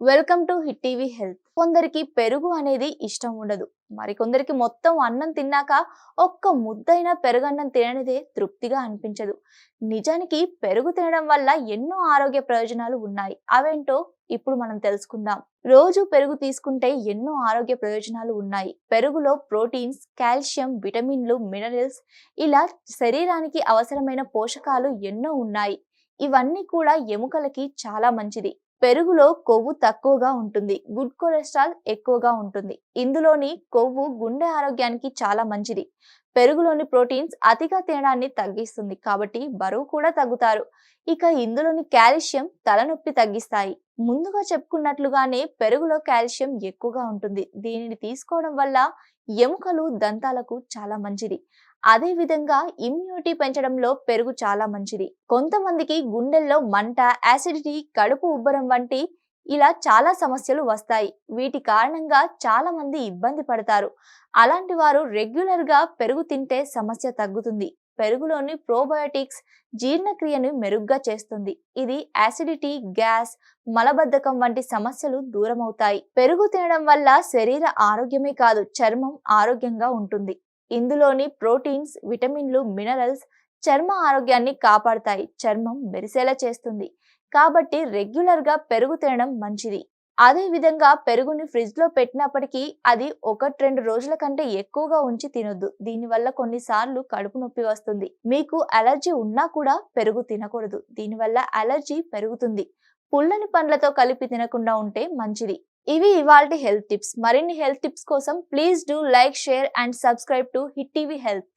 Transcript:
Welcome to Hit TV health కొందరికి పెరుగు అనేది ఇష్టం ఉండదు. మరికొందరికి మొత్తం అన్నం తిన్నాక ఒక్క ముద్దైనా పెరుగన్నం తిననిదే తృప్తిగా అనిపించదు. నిజానికి పెరుగు తినడం వల్ల ఎన్నో ఆరోగ్య ప్రయోజనాలు ఉన్నాయి. అవేంటో ఇప్పుడు మనం తెలుసుకుందాం. రోజు పెరుగు తీసుకుంటే ఎన్నో ఆరోగ్య ప్రయోజనాలు ఉన్నాయి. పెరుగులో ప్రోటీన్స్ కాల్షియం విటమిన్లు మినరల్స్ ఇలా శరీరానికి అవసరమైన పోషకాలు ఎన్నో ఉన్నాయి. ఇవన్నీ కూడా ఎముకలకి చాలా మంచిది. పెరుగులో కొవ్వు తక్కువగా ఉంటుంది గుడ్ కొలెస్ట్రాల్ ఎక్కువగా ఉంటుంది. ఇందులోని కొవ్వు గుండె ఆరోగ్యానికి చాలా మంచిది. పెరుగులోని ప్రోటీన్స్ అతిగా తినడాన్ని తగ్గిస్తుంది కాబట్టి బరువు కూడా తగ్గుతారు. ఇక ఇందులోని కాల్షియం తలనొప్పి తగ్గిస్తాయి. ముందుగా చెప్పుకున్నట్లుగానే పెరుగులో కాల్షియం ఎక్కువగా ఉంటుంది. దీనిని తీసుకోవడం వల్ల ఎముకలు దంతాలకు చాలా మంచిది. అదే విధంగా ఇమ్యూనిటీ పెంచడంలో పెరుగు చాలా మంచిది. కొంతమందికి గుండెల్లో మంట యాసిడిటీ కడుపు ఉబ్బరం వంటి ఇలా చాలా సమస్యలు వస్తాయి. వీటి కారణంగా చాలా మంది ఇబ్బంది పడతారు. అలాంటి వారు రెగ్యులర్గా పెరుగు తింటే సమస్య తగ్గుతుంది. పెరుగులోని ప్రోబయోటిక్స్ జీర్ణక్రియను మెరుగ్గా చేస్తుంది. ఇది యాసిడిటీ గ్యాస్ మలబద్ధకం వంటి సమస్యలు దూరమవుతాయి. పెరుగు తినడం వల్ల శరీర ఆరోగ్యమే కాదు చర్మం ఆరోగ్యంగా ఉంటుంది. ఇందులోని ప్రోటీన్స్ విటమిన్లు మినరల్స్ చర్మ ఆరోగ్యాన్ని కాపాడతాయి. చర్మం మెరిసేలా చేస్తుంది. కాబట్టి రెగ్యులర్గా పెరుగు తినడం మంచిది. అదే విధంగా పెరుగుని ఫ్రిడ్జ్లో పెట్టినప్పటికీ అది ఒకటి రెండు రోజుల కంటే ఎక్కువగా ఉంచి తినొద్దు. దీనివల్ల కొన్నిసార్లు కడుపు నొప్పి వస్తుంది. మీకు అలర్జీ ఉన్నా కూడా పెరుగు తినకూడదు. దీనివల్ల అలర్జీ పెరుగుతుంది. పుల్లని పండ్లతో కలిపి తినకుండా ఉంటే మంచిది. ఇవి ఇవాళ హెల్త్ టిప్స్ మరిన్ని హెల్త్ టిప్స్ కోసం please do like share and subscribe to Hit TV health